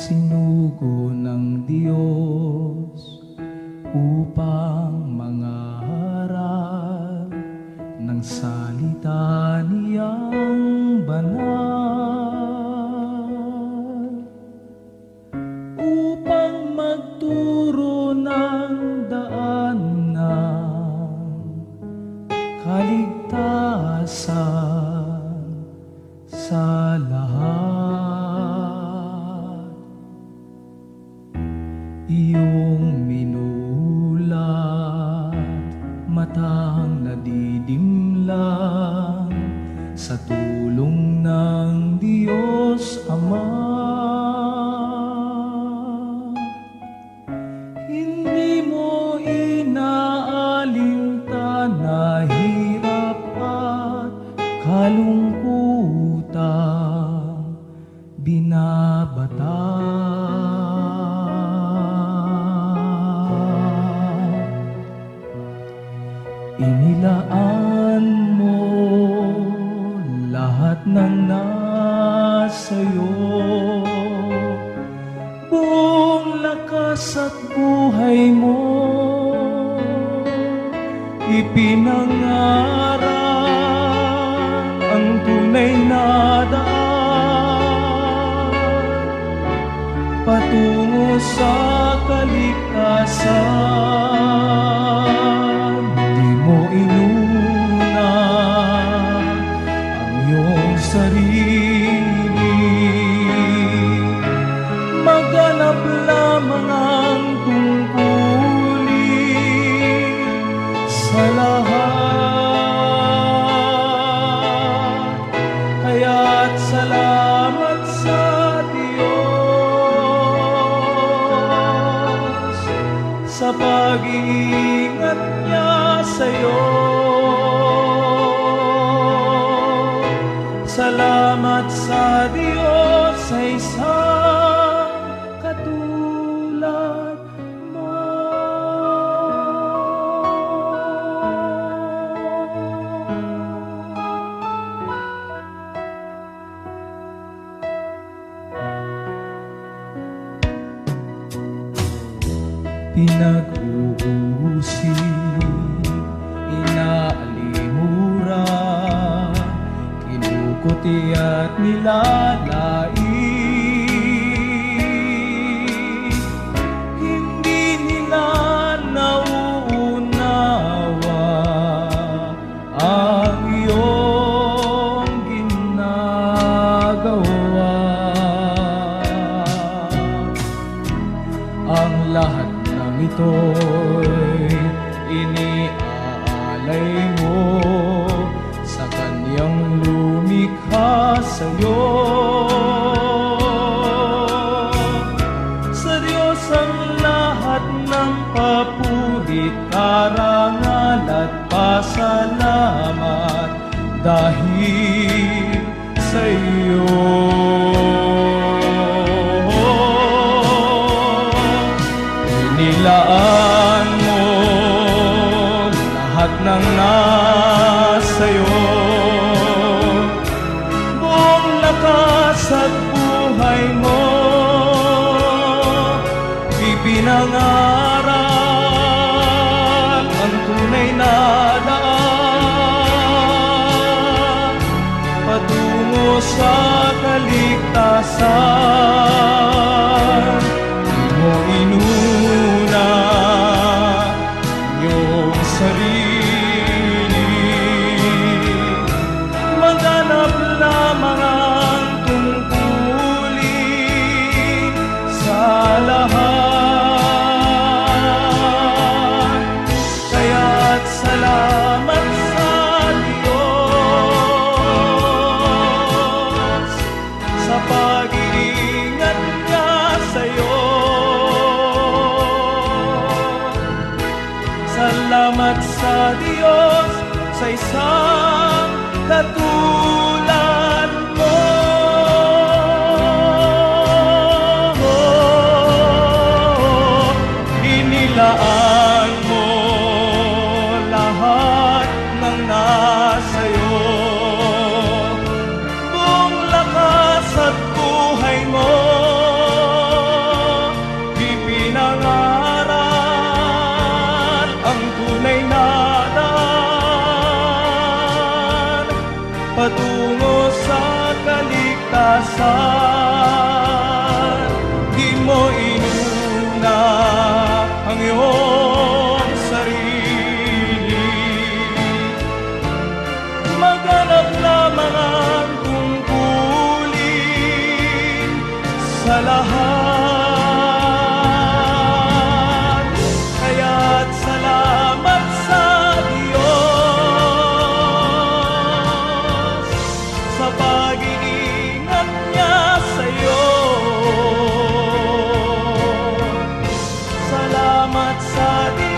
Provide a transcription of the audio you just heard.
sinugo ng Diyos upang mangaral ng salita niyang banal upang magturo ng daan ng kaligtasan sa lahat. Matang nadidimlang sa tulong Inilaan mo lahat ng nasayo. Buong lakas at buhay mo ipinangarap ang tunay na daan. Patungo sa kaligtasan Salamat sa Diyos sa isang katulad mo. Pinag-uusi, inaalimura, kinukuti at nilalait. Hindi nila nauunawa ang iyong ginagawa ang lahat ng ito'y iniaalay mo sa'yo. Sa Diyos ang lahat ng papurit, karangal at pasalamat dahil sa iyo. Inilaan mo lahat ng nasayo sa kaligtasan. Di mo inuna iyong sarili Salamat sa Diyos sa isang katulad patungo sa kaligtasan. Di mo inuna ang iyong sarili. Maganap lamang ang tungkulin sa lahat. outside